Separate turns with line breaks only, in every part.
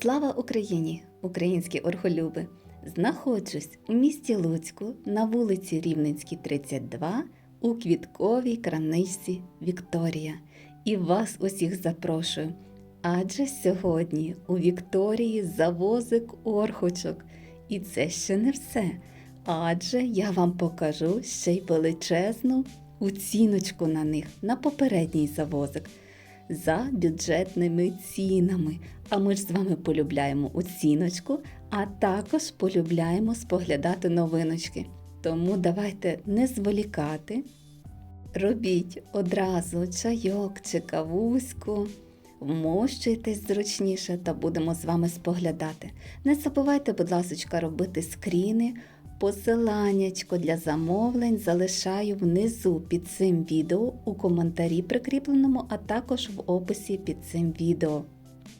Слава Україні, українські орхолюби! Знаходжусь у місті Луцьку на вулиці Рівненській, 32 у квітковій краничці Вікторія. І вас усіх запрошую. Адже сьогодні у Вікторії завозик орхочок. І це ще не все. Адже я вам покажу ще й величезну оціночку на них на попередній завозик за бюджетними цінами. А ми ж з вами полюбляємо оціночку, а також полюбляємо споглядати новиночки. Тому давайте не зволікати. Робіть одразу чайок чи кавуську, вмощуйтесь зручніше та будемо з вами споглядати. Не забувайте, будь ласка, робити скріни. Посиланнячко для замовлень залишаю внизу під цим відео у коментарі прикріпленому, а також в описі під цим відео.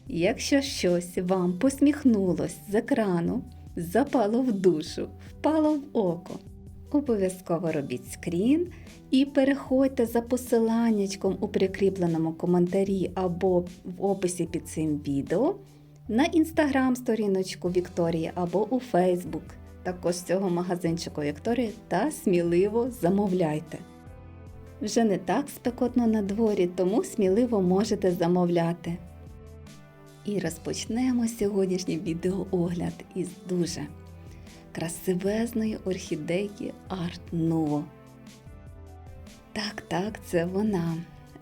Якщо щось вам посміхнулось з екрану, запало в душу, впало в око, обов'язково робіть скрін і переходьте за посиланнячком у прикріпленому коментарі або в описі під цим відео на інстаграм-сторіночку Вікторії або у Фейсбук також цього магазинчику Вікторії та сміливо замовляйте. Вже не так спекотно на дворі, тому сміливо можете замовляти. І розпочнемо сьогоднішній відеоогляд із дуже красивезної орхідейки Art Nouveau. Так, так, це вона.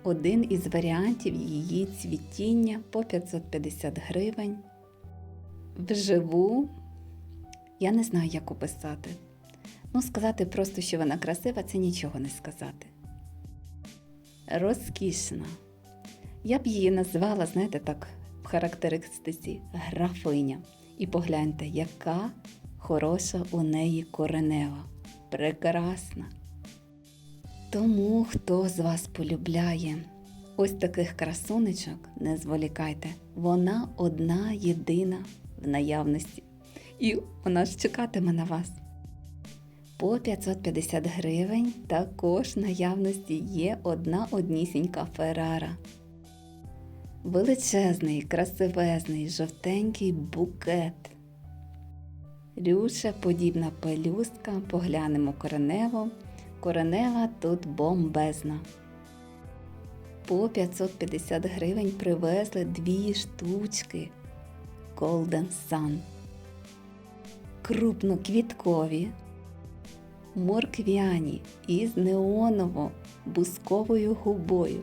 Один із варіантів її цвітіння по 550 гривень. Вживу я не знаю, як описати. Ну, сказати просто, що вона красива, це нічого не сказати. Розкішна. Я б її назвала, знаєте, так, в характеристиці графиня. І погляньте, яка хороша у неї коренева. Прекрасна. Тому, хто з вас полюбляє ось таких красунечок, не зволікайте, вона одна єдина в наявності і вона ж чекатиме на вас. По 550 гривень також наявності є одна однісінька Феррара. Величезний, красивезний, жовтенький букет. Рюша подібна пелюстка, поглянемо коренево. Коренева тут бомбезна. По 550 гривень привезли дві штучки Golden Sun крупноквіткові, морквяні із неоново-бусковою губою.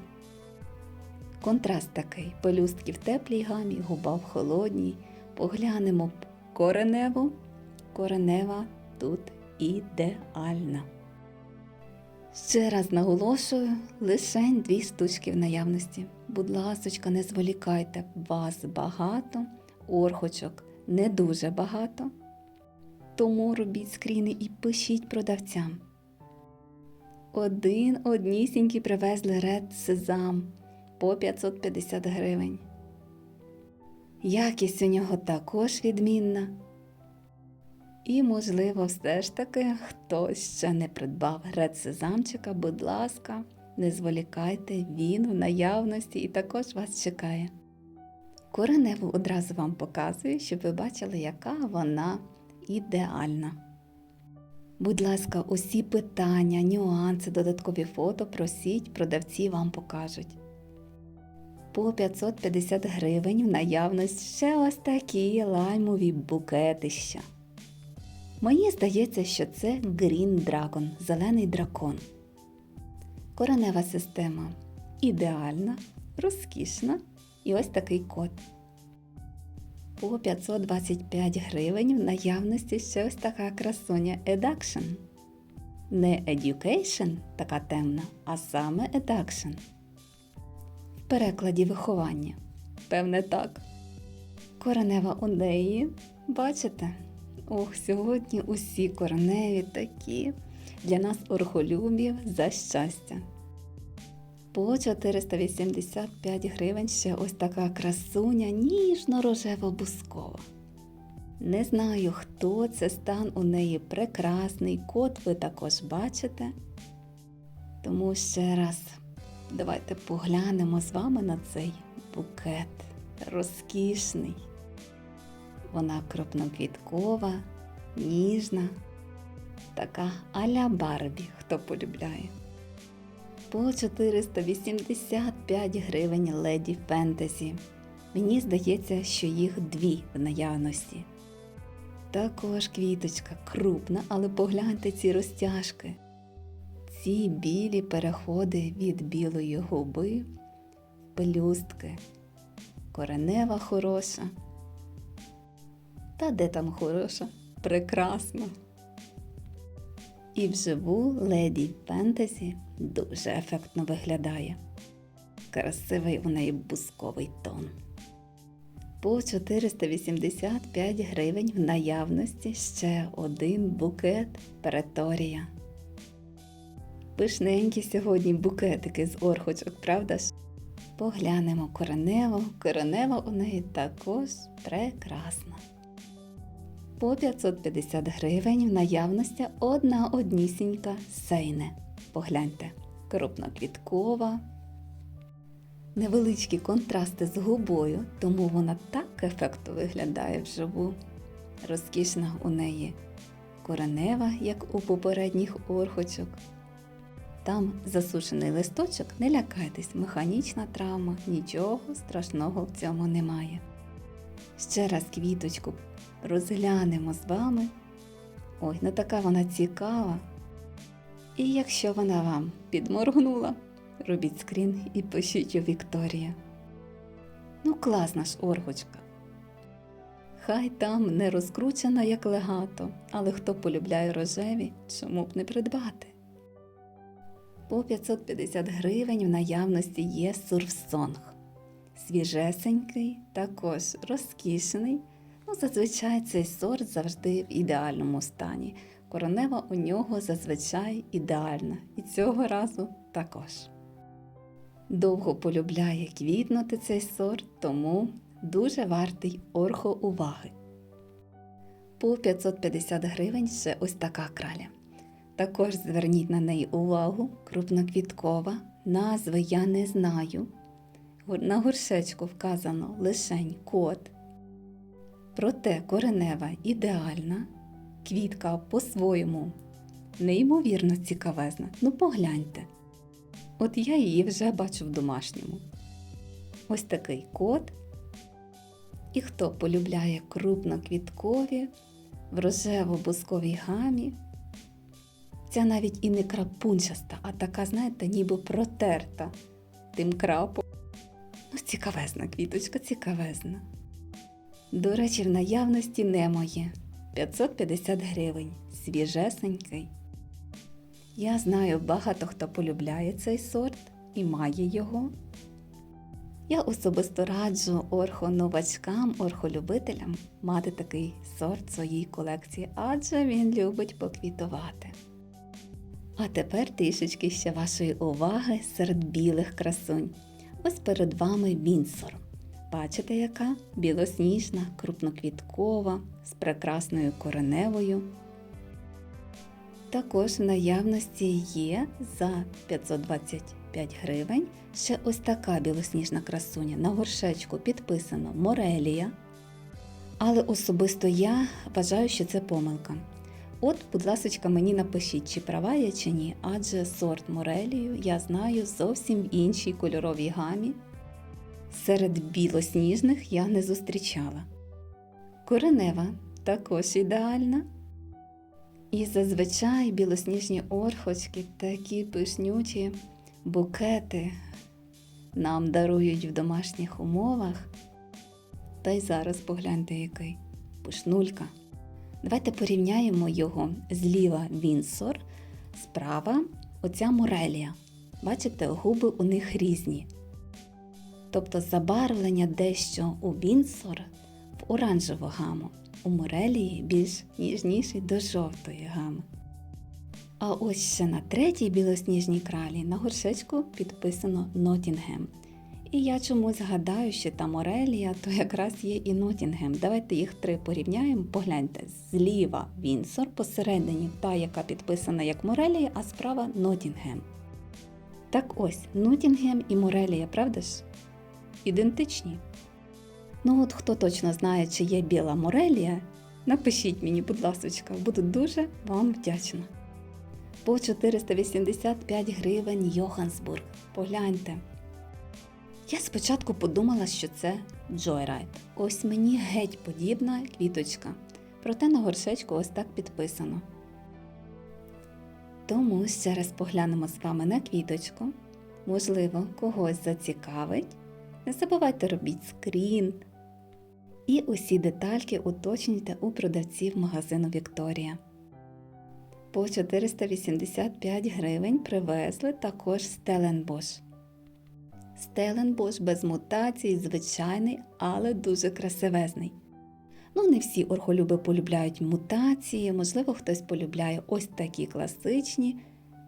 Контраст такий пелюстки в теплій гамі, губа в холодній. Поглянемо кореневу. Коренева тут ідеальна. Ще раз наголошую, лише дві штучки в наявності. Будь ласочка, не зволікайте, вас багато, орхочок не дуже багато. Тому робіть скріни і пишіть продавцям. Один однісінький привезли ред сезам по 550 гривень. Якість у нього також відмінна. І, можливо, все ж таки хтось ще не придбав ред сезамчика, будь ласка, не зволікайте, він в наявності і також вас чекає. Кореневу одразу вам показую, щоб ви бачили, яка вона ідеальна. Будь ласка, усі питання, нюанси, додаткові фото просіть, продавці вам покажуть. По 550 гривень в наявність ще ось такі лаймові букетища. Мені здається, що це Green Dragon, зелений дракон. Коренева система ідеальна, розкішна і ось такий код по 525 гривень в наявності ще ось така красуня Eduction. Не Education така темна, а саме Eduction. В перекладі виховання. Певне так. Коренева у неї, бачите? Ох, сьогодні усі кореневі такі для нас орхолюбів за щастя по 485 гривень ще ось така красуня ніжно-рожево-бускова. Не знаю, хто це стан у неї прекрасний, кот ви також бачите. Тому ще раз давайте поглянемо з вами на цей букет розкішний. Вона крупноквіткова, ніжна, така аля Барбі, хто полюбляє. По 485 гривень леді фентезі. Мені здається, що їх дві в наявності. Також квіточка крупна, але погляньте ці розтяжки. Ці білі переходи від білої губи, в пелюстки, коренева хороша. Та де там хороша? Прекрасна. І вживу леді фентезі дуже ефектно виглядає. Красивий у неї бусковий тон. По 485 гривень в наявності ще один букет Преторія. Пишненькі сьогодні букетики з орхочок, правда ж? Поглянемо коренево. Коренева у неї також прекрасна. По 550 гривень в наявності одна однісінька сейне. Погляньте, крупноквіткова. Невеличкі контрасти з губою, тому вона так ефектно виглядає вживу. Розкішна у неї коренева, як у попередніх орхочок. Там засушений листочок, не лякайтесь, механічна травма, нічого страшного в цьому немає. Ще раз квіточку розглянемо з вами. Ой, ну така вона цікава. І якщо вона вам підморгнула, робіть скрін і пишіть у Вікторія. Ну, класна ж оргочка. Хай там не розкручена, як легато, але хто полюбляє рожеві, чому б не придбати? По 550 гривень в наявності є сурфсонг. Свіжесенький, також розкішний. Ну, зазвичай цей сорт завжди в ідеальному стані. Коронева у нього зазвичай ідеальна, і цього разу також. Довго полюбляє квітнути цей сорт, тому дуже вартий орхо уваги. По 550 гривень ще ось така краля. Також зверніть на неї увагу, крупноквіткова, назви я не знаю. На горшечку вказано лишень код. Проте коренева ідеальна, квітка по-своєму неймовірно цікавезна. Ну погляньте. От я її вже бачу в домашньому. Ось такий кот. І хто полюбляє крупноквіткові в рожево-бусковій гамі. Ця навіть і не крапунчаста, а така, знаєте, ніби протерта тим крапом. Ну, цікавезна квіточка, цікавезна. До речі, в наявності немає 550 гривень, свіжесенький. Я знаю, багато хто полюбляє цей сорт і має його. Я особисто раджу орхоновачкам, орхолюбителям мати такий сорт в своїй колекції, адже він любить поквітувати. А тепер трішечки ще вашої уваги серед білих красунь. Ось перед вами Вінсор. Бачите, яка білосніжна, крупноквіткова, з прекрасною кореневою. Також в наявності є за 525 гривень ще ось така білосніжна красуня. На горшечку підписано Морелія. Але особисто я вважаю, що це помилка. От, будь ласка, мені напишіть, чи права я чи ні, адже сорт Морелію я знаю зовсім в іншій кольоровій гамі. Серед білосніжних я не зустрічала. Коренева також ідеальна. І зазвичай білосніжні орхочки, такі пишнючі букети нам дарують в домашніх умовах. Та й зараз погляньте який пишнулька. Давайте порівняємо його зліва Вінсор, справа оця Морелія. Бачите, губи у них різні. Тобто забарвлення дещо у Вінсор в оранжеву гаму, у Морелії більш ніжніший до жовтої гами. А ось ще на третій білосніжній кралі на горшечку підписано Нотінгем. І я чомусь гадаю, що та Морелія то якраз є і Нотінгем. Давайте їх три порівняємо. Погляньте, зліва Вінсор, посередині та, яка підписана як Морелія, а справа Нотінгем. Так ось, Нотінгем і Морелія, правда ж? Ідентичні. Ну от хто точно знає, чи є біла морелія, напишіть мені, будь ласочка, буду дуже вам вдячна. По 485 гривень Йохансбург. Погляньте. Я спочатку подумала, що це Joyride. Ось мені геть подібна квіточка. Проте на горшечку ось так підписано. Тому ще раз поглянемо з вами на квіточку. Можливо, когось зацікавить. Не забувайте робіть скрін. І усі детальки уточнюйте у продавців магазину Вікторія. По 485 гривень привезли також Стеленбош. Стеленбош без мутацій, звичайний, але дуже красивезний. Ну, не всі орхолюби полюбляють мутації, можливо, хтось полюбляє ось такі класичні.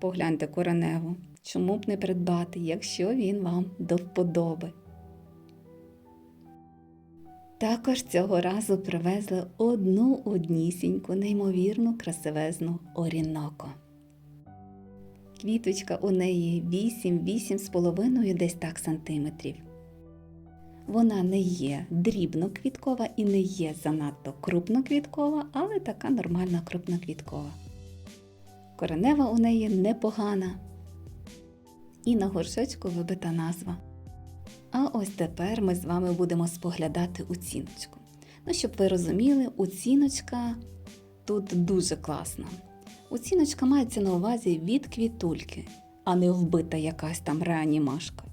Погляньте кореневу. Чому б не придбати, якщо він вам до вподоби. Також цього разу привезли одну однісіньку, неймовірну красивезну оріноко. Квіточка у неї 8-8,5 десь так сантиметрів. Вона не є дрібноквіткова і не є занадто крупноквіткова, але така нормальна крупноквіткова. Коренева у неї непогана. І на горшечку вибита назва. А ось тепер ми з вами будемо споглядати оціночку. Ну, щоб ви розуміли, оціночка тут дуже класна. Оціночка мається на увазі від квітульки, а не вбита якась там реанімашка.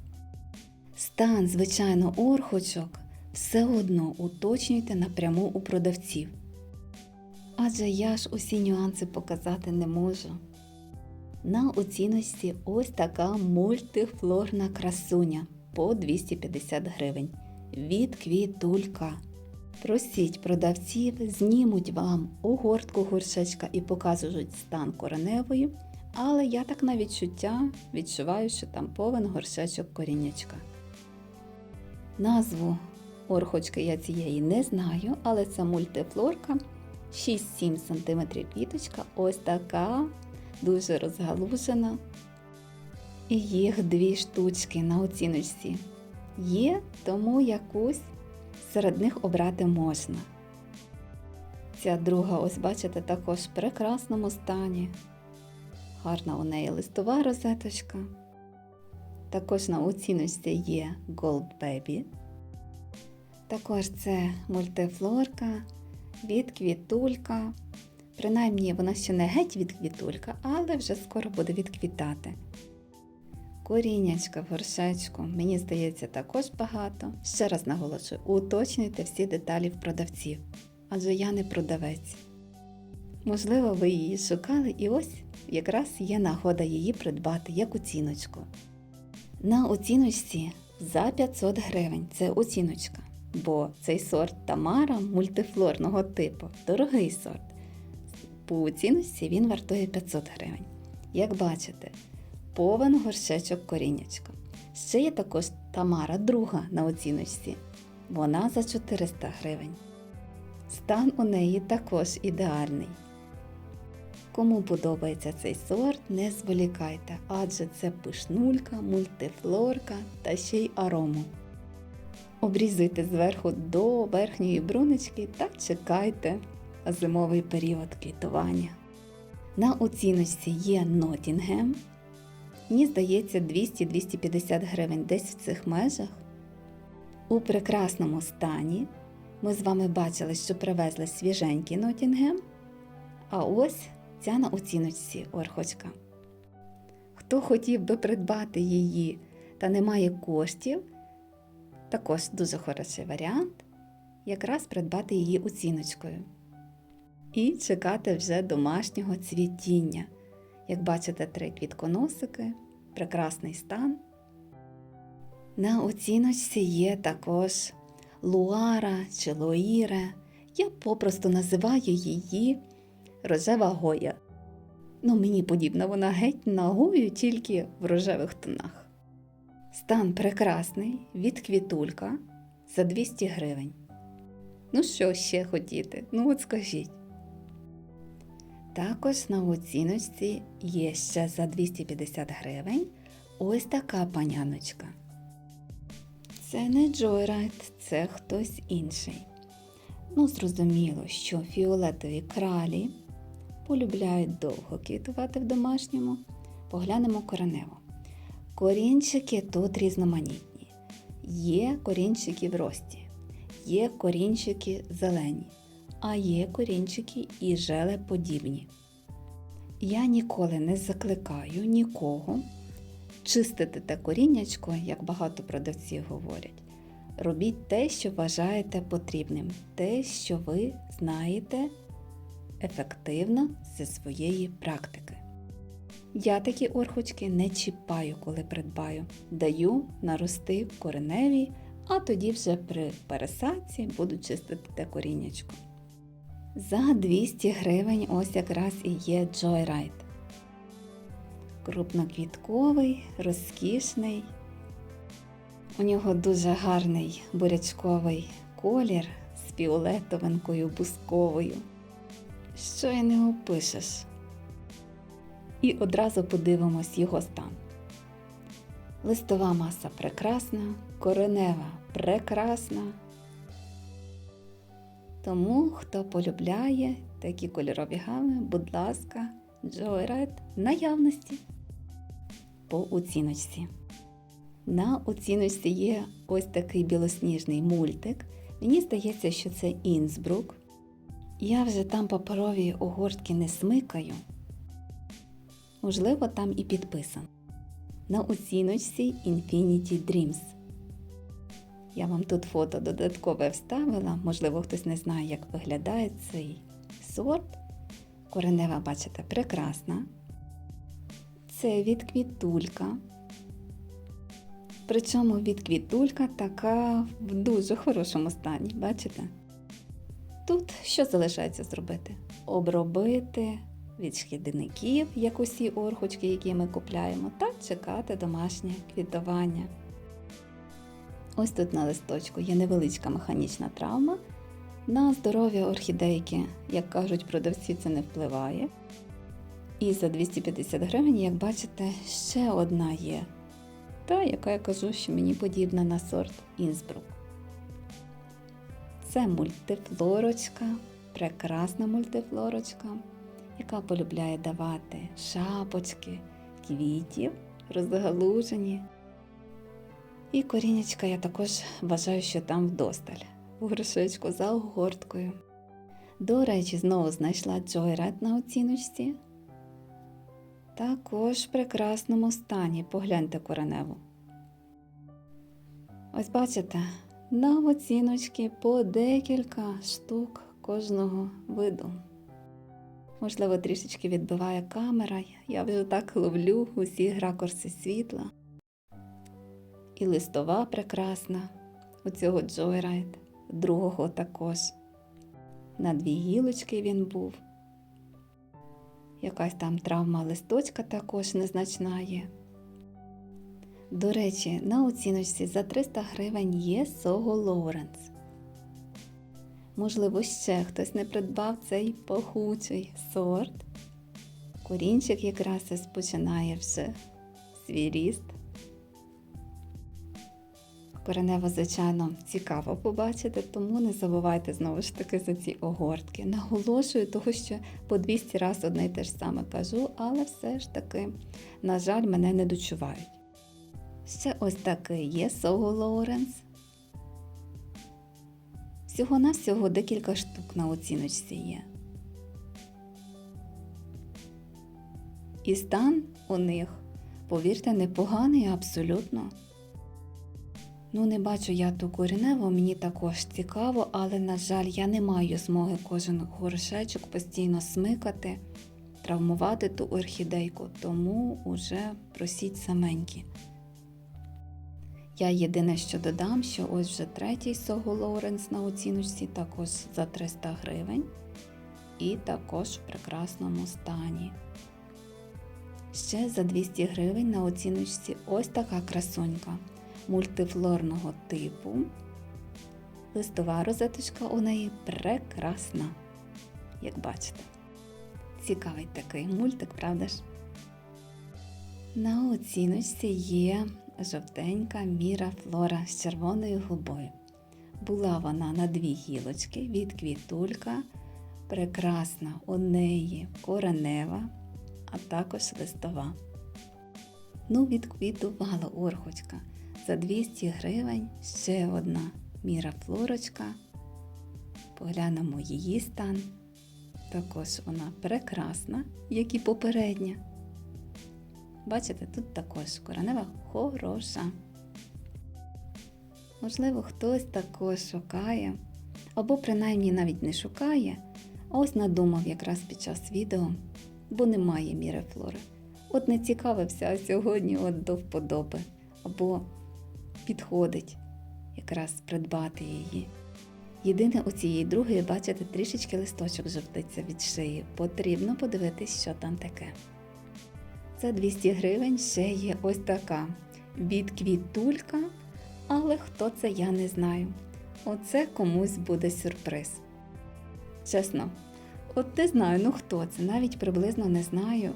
Стан, звичайно, орхочок все одно уточнюйте напряму у продавців. Адже я ж усі нюанси показати не можу. На оціночці ось така мультифлорна красуня по 250 гривень. Від квітулька. Просіть продавців, знімуть вам огортку горшечка і покажуть стан кореневої, але я так на відчуття відчуваю, що там повен горшечок коріннячка. Назву орхочки я цієї не знаю, але це мультифлорка 6-7 см квіточка, ось така, дуже розгалужена. І їх дві штучки на оціночці є, тому якусь серед них обрати можна. Ця друга, ось бачите, також в прекрасному стані. Гарна у неї листова розеточка. Також на оціночці є Gold Baby. Також це мультифлорка, від квітулька. Принаймні вона ще не геть від квітулька, але вже скоро буде відквітати. Коріннячка в горшечку, мені здається, також багато. Ще раз наголошую, уточнюйте всі деталі в продавців, адже я не продавець. Можливо, ви її шукали і ось якраз є нагода її придбати як оціночку. На оціночці за 500 гривень це оціночка, бо цей сорт Тамара мультифлорного типу дорогий сорт. По оціночці він вартує 500 гривень. Як бачите, повен горшечок коріннячка. Ще є також Тамара друга на оціночці. Вона за 400 гривень. Стан у неї також ідеальний. Кому подобається цей сорт, не зволікайте, адже це пишнулька, мультифлорка та ще й арому. Обрізуйте зверху до верхньої бруночки та чекайте зимовий період квітування. На оціночці є Нотінгем. Мені здається, 200-250 гривень десь в цих межах. У прекрасному стані ми з вами бачили, що привезли свіженький Нотінгем. А ось ця на оціночці орхочка. Хто хотів би придбати її та не має коштів, також дуже хороший варіант якраз придбати її оціночкою. І чекати вже домашнього цвітіння. Як бачите, три квітконосики, прекрасний стан. На оціночці є також луара чи лоїре. Я попросту називаю її рожева гоя. Ну, мені подібна вона геть на гою, тільки в рожевих тонах. Стан прекрасний від квітулька за 200 гривень. Ну, що ще хотіти? Ну, от скажіть. Також на оціночці є ще за 250 гривень ось така паняночка. Це не Joyride, це хтось інший. Ну, зрозуміло, що фіолетові кралі полюбляють довго квітувати в домашньому. Поглянемо коренево. Корінчики тут різноманітні. Є корінчики в рості, є корінчики зелені, а є корінчики і желеподібні. Я ніколи не закликаю нікого чистити те коріннячко, як багато продавців говорять. Робіть те, що вважаєте потрібним, те, що ви знаєте ефективно зі своєї практики. Я такі орхочки не чіпаю, коли придбаю. Даю нарости кореневі, а тоді вже при пересадці буду чистити те коріннячко. За 200 гривень ось якраз і є Joyride. Крупноквітковий, розкішний. У нього дуже гарний бурячковий колір з фіолетовинкою бусковою. Що й не опишеш. І одразу подивимось його стан. Листова маса прекрасна, коренева прекрасна. Тому, хто полюбляє такі кольорові гами, будь ласка, Joyride в наявності по оціночці. На оціночці є ось такий білосніжний мультик. Мені здається, що це Інсбрук. Я вже там паперові огортки не смикаю. Можливо, там і підписан. На оціночці Infinity Dreams. Я вам тут фото додаткове вставила, можливо, хтось не знає, як виглядає цей сорт. Коренева, бачите, прекрасна. Це відквітулька. Причому відквітулька така в дуже хорошому стані, бачите? Тут що залишається зробити? Обробити від шкідників, як усі орхочки, які ми купляємо, та чекати домашнє квітування. Ось тут на листочку є невеличка механічна травма. На здоров'я орхідейки, як кажуть продавці, це не впливає. І за 250 гривень, як бачите, ще одна є. Та, яка я кажу, що мені подібна на сорт Інсбрук. Це мультифлорочка, прекрасна мультифлорочка, яка полюбляє давати шапочки, квітів, розгалужені. І корінечка я також вважаю, що там вдосталь, в грошечку за огорткою. До речі, знову знайшла Joyride на оціночці. Також в прекрасному стані, погляньте кореневу. Ось бачите, на оціночки по декілька штук кожного виду. Можливо, трішечки відбиває камера, я вже так ловлю усі ракурси світла. І листова прекрасна у цього Joyride, другого також. На дві гілочки він був. Якась там травма листочка також незначна є. До речі, на оціночці за 300 гривень є Сого Лоуренс. Можливо, ще хтось не придбав цей пахучий сорт. Корінчик якраз ось починає вже свій ріст. Коренево, звичайно, цікаво побачити, тому не забувайте знову ж таки за ці огортки. Наголошую, того що по 200 разів одне й те ж саме кажу, але все ж таки, на жаль, мене не дочувають. Ще ось такий є Сого Лоуренс. Всього-навсього декілька штук на оціночці є. І стан у них, повірте, непоганий абсолютно. Ну, не бачу я ту кореневу, мені також цікаво, але, на жаль, я не маю змоги кожен горшечок постійно смикати, травмувати ту орхідейку, тому уже просіть саменькі. Я єдине, що додам, що ось вже третій Сого Лоуренс на оціночці також за 300 гривень і також в прекрасному стані. Ще за 200 гривень на оціночці ось така красунька мультифлорного типу. Листова розеточка у неї прекрасна, як бачите. Цікавий такий мультик, правда ж? На оціночці є жовтенька міра флора з червоною губою. Була вона на дві гілочки від квітулька, прекрасна у неї коренева, а також листова. Ну, відквітувала орхочка. За 200 гривень ще одна міра флорочка. Поглянемо її стан. Також вона прекрасна, як і попередня. Бачите, тут також коренева хороша. Можливо, хтось також шукає, або принаймні навіть не шукає, а ось надумав якраз під час відео, бо немає міри флори. От не цікавився, а сьогодні от до вподоби, або підходить якраз придбати її. Єдине у цієї другої, бачите, трішечки листочок жовтиться від шиї. Потрібно подивитись, що там таке. За 200 гривень ще є ось така від квітулька, але хто це я не знаю. Оце комусь буде сюрприз. Чесно, от не знаю, ну хто це, навіть приблизно не знаю.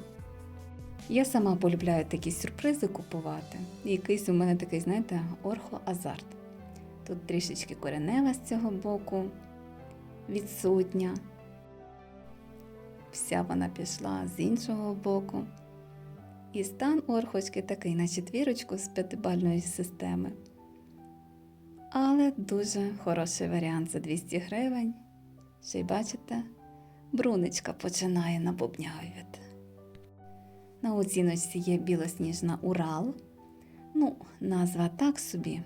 Я сама полюбляю такі сюрпризи купувати. Якийсь у мене такий, знаєте, орхоазарт. Тут трішечки коренева з цього боку відсутня. Вся вона пішла з іншого боку. І стан орхочки такий на четвірочку з п'ятибальної системи. Але дуже хороший варіант за 200 гривень. Ще й бачите, брунечка починає набубнявити. На оціночці є білосніжна Урал. Ну, назва так собі.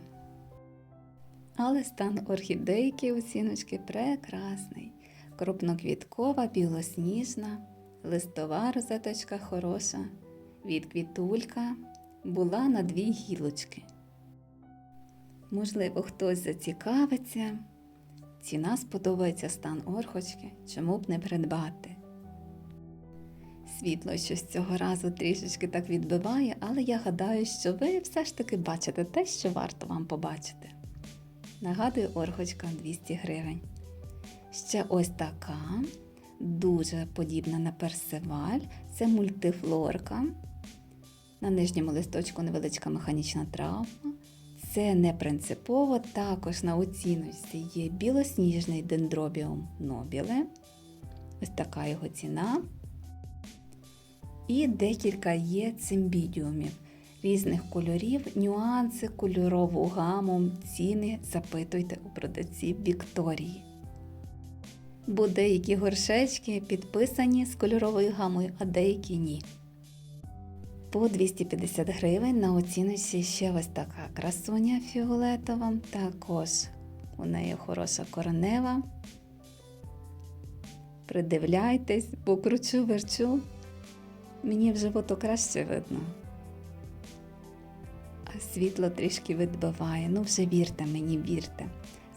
Але стан орхідейки оціночки прекрасний. Крупноквіткова, білосніжна, листова розеточка хороша. Від квітулька була на дві гілочки. Можливо, хтось зацікавиться. Ціна сподобається стан орхочки, чому б не придбати. Світло щось цього разу трішечки так відбиває, але я гадаю, що ви все ж таки бачите те, що варто вам побачити. Нагадую, орхочка 200 гривень. Ще ось така, дуже подібна на персиваль. Це мультифлорка. На нижньому листочку невеличка механічна травма. Це не принципово, також на оціночці є білосніжний дендробіум нобіле. Ось така його ціна. І декілька є цимбідіумів різних кольорів, нюанси, кольорову гаму, ціни запитуйте у продавців Вікторії. Бо деякі горшечки підписані з кольоровою гамою, а деякі ні. По 250 гривень на оціночці ще ось така красуня фіолетова, також у неї хороша коронева. Придивляйтесь, бо кручу верчу, мені в животу краще видно. А світло трішки відбиває. Ну, вже вірте мені, вірте.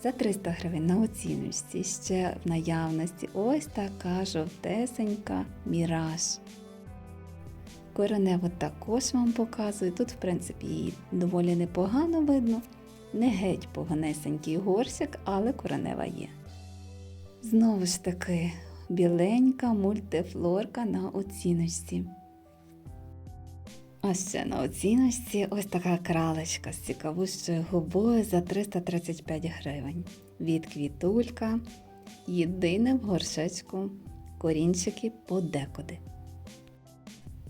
За 300 гривень на оціночці ще в наявності ось така жовтесенька міраж. Кореневу також вам показую. Тут, в принципі, її доволі непогано видно. Не геть поганесенький горщик, але коренева є. Знову ж таки, біленька мультифлорка на оціночці. А ще на оціночці ось така кралечка з цікавущою губою за 335 гривень. Від квітулька. Єдине в горшечку корінчики подекуди.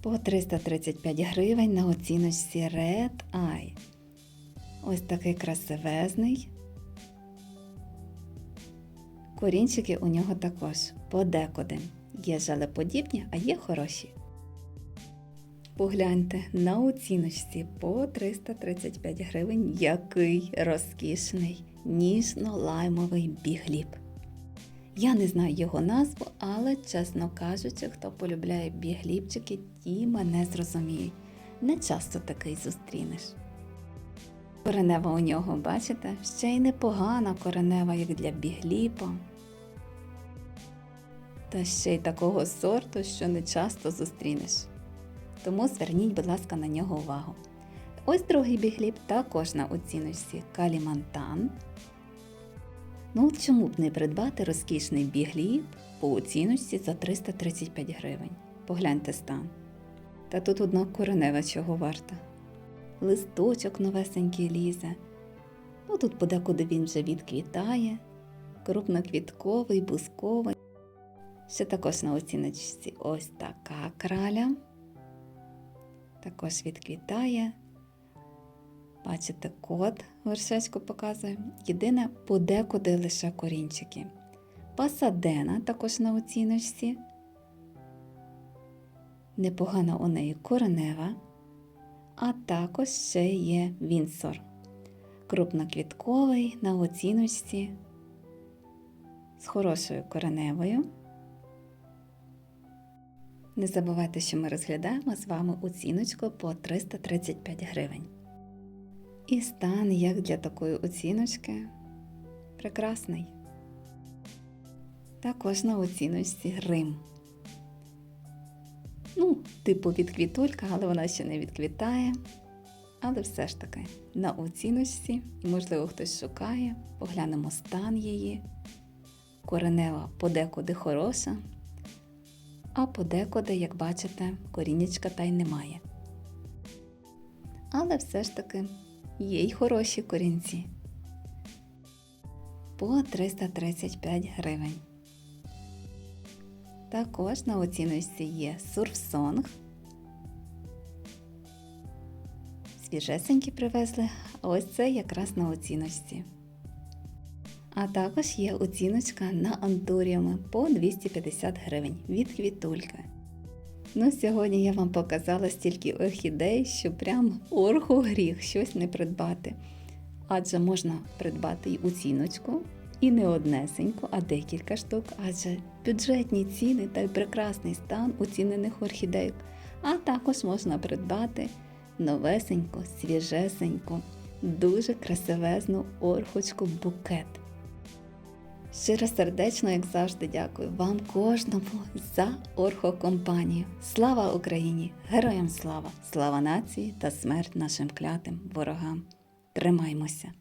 По 335 гривень на оціночці Red Eye. Ось такий красивезний. Корінчики у нього також подекуди. Є жалеподібні, а є хороші. Погляньте на оціночці по 335 гривень, який розкішний ніжно-лаймовий бігліб. Я не знаю його назву, але, чесно кажучи, хто полюбляє біглібчики, ті мене зрозуміють. Не часто такий зустрінеш. Коренева у нього, бачите, ще й непогана коренева, як для бігліпа. Та ще й такого сорту, що не часто зустрінеш. Тому зверніть, будь ласка, на нього увагу. Ось другий бігліб також на оціночці Калімантан. Ну, чому б не придбати розкішний бігліб по оціночці за 335 гривень? Погляньте стан. Та тут одна коренева чого варта. листочок новесенький лізе. Ну тут подекуди він вже відквітає, крупноквітковий, бусковий. Ще також на оціночці ось така краля. Також відквітає. Бачите, кот вершечку показує. Єдине, подекуди лише корінчики. Пасадена також на оціночці. Непогана у неї коренева, а також ще є Вінсор. Крупноквітковий на оціночці з хорошою кореневою. Не забувайте, що ми розглядаємо з вами оціночку по 335 гривень. І стан, як для такої оціночки, прекрасний. Також на оціночці грим. Ну, типу відквітулька, але вона ще не відквітає. Але все ж таки на оціночці, і, можливо, хтось шукає, поглянемо стан її. Коренева подекуди хороша, а подекуди, як бачите, корінечка та й немає. Але все ж таки є й хороші корінці. По 335 гривень. Також на оціночці є сурфсонг. Свіжесенькі привезли, а ось це якраз на оціночці. А також є оціночка на антуріуми по 250 гривень від квітульки. Ну, сьогодні я вам показала стільки орхідей, що прям орху гріх щось не придбати. Адже можна придбати й оціночку, і не однесеньку, а декілька штук, адже бюджетні ціни та й прекрасний стан оцінених орхідейок. А також можна придбати новесеньку, свіжесеньку, дуже красивезну орхочку букет. Щиро сердечно, як завжди, дякую вам кожному за орхокомпанію. Слава Україні! Героям слава! Слава нації та смерть нашим клятим ворогам! Тримаймося!